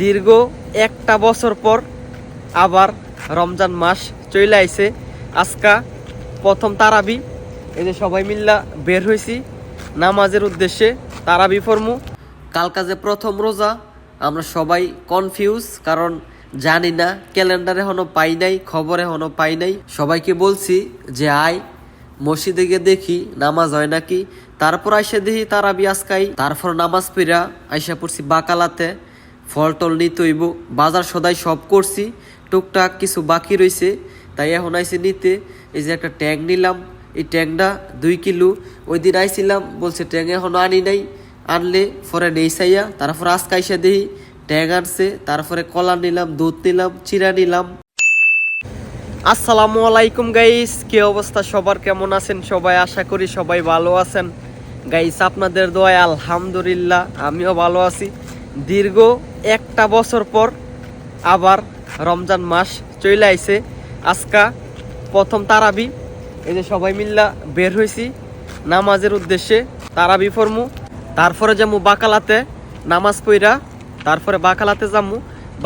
দীর্ঘ একটা বছর পর আবার রমজান মাস চলে আইছে। আজকা প্রথম তারাবি। এই যে সবাই মিল্লা বের হয়েছি নামাজের উদ্দেশ্যে তারাবি ফর্মু কালকা যে প্রথম রোজা, আমরা সবাই কনফিউজ কারণ জানি না, ক্যালেন্ডারে এখনও পাই নাই, খবরে এখনও পাই নাই। সবাইকে বলছি যে আয়, মসজিদে গিয়ে দেখি নামাজ হয় নাকি। তারপর আইসা দেখি তারাবি আজকাই। তারপর নামাজ পড়া, আইসা পড়ছি বাকালাতে। ফল টল নিতে হইব বাজার সদাই সব করছি। টুকটাক কিছু বাকি রয়েছে তাই এখন আইসি নিতে। এই যে একটা ট্যাঙ্ক নিলাম। এই ট্যাঙ্কটা দুই কিলো। ওই দিন আইছিলাম, বলছে ট্যাঙ্ক এখনও আনি নাই। আনলে পরে নেই চাইয়া তারপর আজকে আইসা দেখি ট্যাঙ্ক আনছে। তারপরে কলা নিলাম, দুধ নিলাম চিরা নিলাম। আসসালামু আলাইকুম গাইস। কি অবস্থা? সবার কেমন আছেন? সবাই আশা করি সবাই ভালো আছেন। গাইস, আপনাদের দোয়ায় আলহামদুলিল্লাহ, আমিও ভালো আছি। দীর্ঘ একটা বছর পর আবার রমজান মাস চলে আইছে। আজকা প্রথম তারাবি। এই যে সবাই মিল্লা বের হয়েছি নামাজের উদ্দেশ্যে তারাবি ফরমু। তারপরে যামু বাকালাতে নামাজ পইরা, তারপরে বাকালাতে যামু।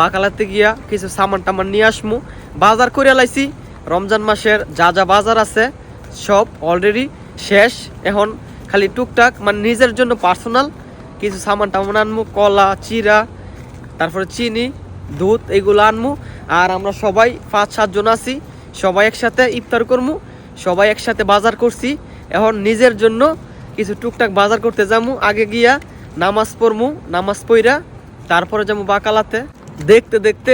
বাকালাতে গিয়া কিছু সামান টামান নিয়ে আসমু। বাজার করে লাইছি, রমজান মাসের যা যা বাজার আছে, সব অলরেডি শেষ। এখন খালি টুকটাক মানে নিজের জন্য পার্সোনাল কিছু সামান টামান আনমু, কলা, চিরা, তারপরে চিনি, দুধ, এগুলো আনমু। আর আমরা সবাই পাঁচ সাতজন আছি, সবাই একসাথে ইফতার করমু, সবাই একসাথে বাজার করছি। এখন নিজের জন্য কিছু টুকটাক বাজার করতে যামু, আগে গিয়া নামাজ পড়মু, নামাজ পইরা তারপরে যাব বাকালাতে। দেখতে দেখতে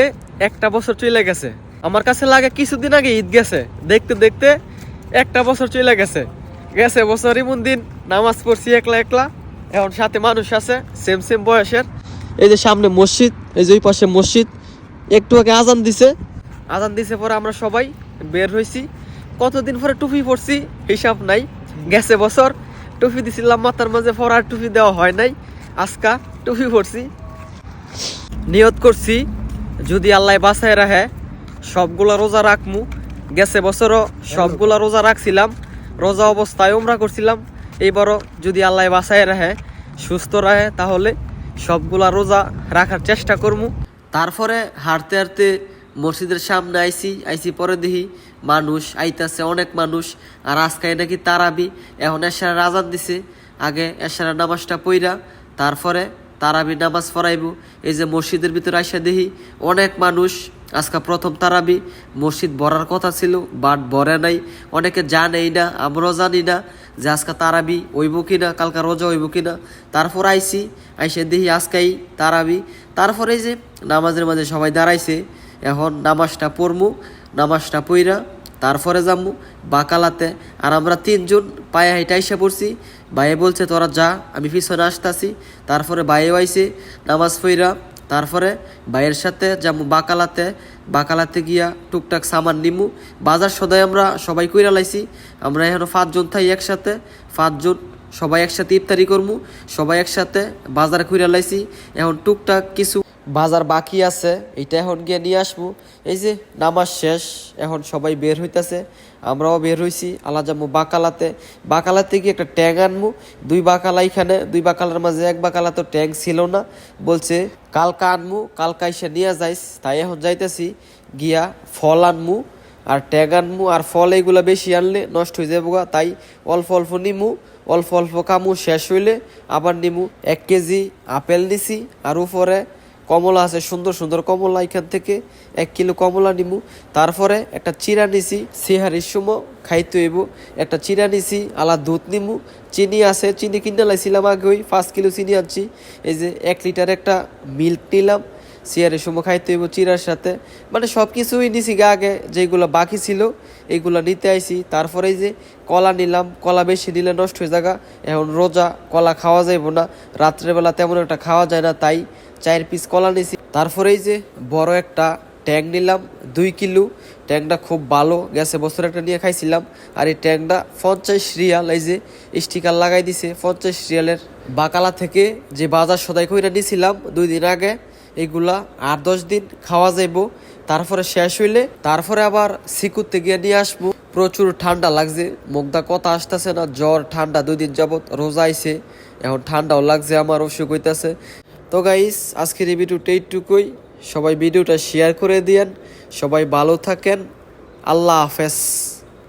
একটা বছর চলে গেছে। আমার কাছে লাগে কিছুদিন আগে ঈদ গেছে। দেখতে দেখতে একটা বছর চলে গেছে। গেছে বছর এমন দিন নামাজ পড়ছি একলা একলা। এখন সাথে মানুষ আছে সেম সেম বয়সের। এই যে সামনে মসজিদ, এই যে ওই পাশে মসজিদ, একটু আগে আজান দিছে। আজান দিছে পরে আমরা সবাই বের হয়েছি কতদিন পরে টুপি পরছি, হিসাব নাই। গেছে বছর, টুপি দিছিলাম, মাথার মাঝে পরার টুপি দেওয়া হয় নাই। আজকা টুপি পরছি। নিয়ত করছি, যদি আল্লাহ বাসায় রাখে, সবগুলা রোজা রাখমু। গেছে বছরও সবগুলা রোজা রাখছিলাম। রোজা অবস্থায় উমরা করছিলাম। এইবারও যদি আল্লাহ বাসায় রাখে, সুস্থ রাখে, তাহলে সবগুলা রোজা রাখার চেষ্টা করমু। তারপরে হাঁটতে হাঁটতে মসজিদের সামনে আইসি আইসি পরে দেখি মানুষ, আইতাছে অনেক মানুষ, আর আজকে নাকি তারাবি। এখন এসারা রাজান দিছে, আগে এসারা নামাজটা পইরা, তারপরে তারাবি নামাজ পড়াইব। এই যে মসজিদের ভিতরে আইসা দেখি অনেক মানুষ, আজকে প্রথম তারাবি, মসজিদ ভরার কথা ছিল, বাট ভরে নাই। অনেকে জানেই না, আমরাও জানি না যে আজকে তারাবি হইব কিনা, কালকা রোজা হইব কিনা। তারপর আইসি, আইসে দেখি আজকাই তারাবি। তারপরে যে নামাজের মাঝে সবাই দাঁড়াইছে, এখন নামাজটা পড়মু, নামাজটা পইরা তারপরে যামু, বাকালাতে। আর আমরা তিনজন পায়ে হাইটা আইসা পড়ছি। ভাইয়ে বলছে, তোরা যা, আমি পিছনে আসতাছি। তারপরে ভাইও আইছে, নামাজ পইরা। তারপরে ভাইয়ের সাথে যামু বাকালাতে। বাকালাতে গিয়া টুকটাক সামান নিমু। বাজার সদাই আমরা সবাই কইরা লাইছি, আমরা এখন পাঁচজন থাই একসাথে। পাঁচজন সবাই একসাথে ইফতারি করমু। সবাই একসাথে বাজার কইরা লাইছি। এখন টুকটাক কিছু বাজার বাকি আছে এটা এখন গিয়ে নিয়ে আসব। এই যে নামাজ শেষ, এখন সবাই বের হইতাছে, আমরাও বের হইছি আলা যাব বাকালাতে। বাকালাতে গিয়ে একটা ট্যাং আনমু দুই বাকালা এখানে, দুই বাকালার মাঝে এক বাকালা তো ট্যাং ছিল না। বলছে, কালকা আনমু, কালকা এসে নিয়ে যাইস। তাই এখন যাইতেছি, গিয়া ফল আনমু, আর ট্যাগ আনমু, আর ফল এইগুলা বেশি আনলে নষ্ট হয়ে যাব তাই অল্প অল্প নিমু, অল্প অল্প কামু শেষ হইলে আবার নিমু। এক কেজি আপেল নিছি, আর উপরে কমলা আছে, সুন্দর সুন্দর কমলা এখান থেকে। এক কিলো কমলা নিমু। তারপরে একটা চিরা নিছি সিহারির সময় খাইতে হইব। একটা চিরা নিছি আলা দুধ নিমু। চিনি আছে, চিনি কিনে লাইছিলাম আগে ওই পাঁচ কিলো চিনি আনছি। এই যে এক লিটার একটা মিল্ক নিলাম। সিয়ারের সময় খাইতে হইব চিরার সাথে। মানে সব কিছুই নিছি গা আগে যেগুলো বাকি ছিল, এইগুলো নিতে আইছি। তারপরে যে কলা নিলাম, কলা বেশি নিলে নষ্ট হয়ে যাগা। এখন রোজা, কলা খাওয়া যাইব না। রাত্রেবেলা তেমন একটা খাওয়া যায় না, তাই চায়ের পিস কলা নিছি। তারপরে এই যে বড় একটা ট্যাং নিলাম, দুই কিলো। ট্যাংটা খুব ভালো, গেছে বছর একটা নিয়ে খাইছিলাম। আর এই ট্যাংটা পঞ্চাশ রিয়াল, এই যে স্টিকার লাগাই দিছে, পঞ্চাশ রিয়ালের বাকালা থেকে যে বাজার সদাই কইরা নিয়েছিলাম দুই দিন আগে। এগুলা আট দশ দিন খাওয়া যাইব। তারপরে শেষ হইলে তারপরে আবার সিকুতে গিয়ে নিয়ে আসব। প্রচুর ঠান্ডা লাগছে মুখদা কথা আসতেছে না, জ্বর, ঠান্ডা দুই দিন যাবত রোজা আইছে, এখন ঠান্ডাও লাগছে, আমার অসুখ হইতাছে। তো গাইস আজকের এই ভিডিওটা এইটুকুই। সবাই ভিডিওটা শেয়ার করে দিয়েন, সবাই ভালো থাকেন, আল্লাহ হাফেজ।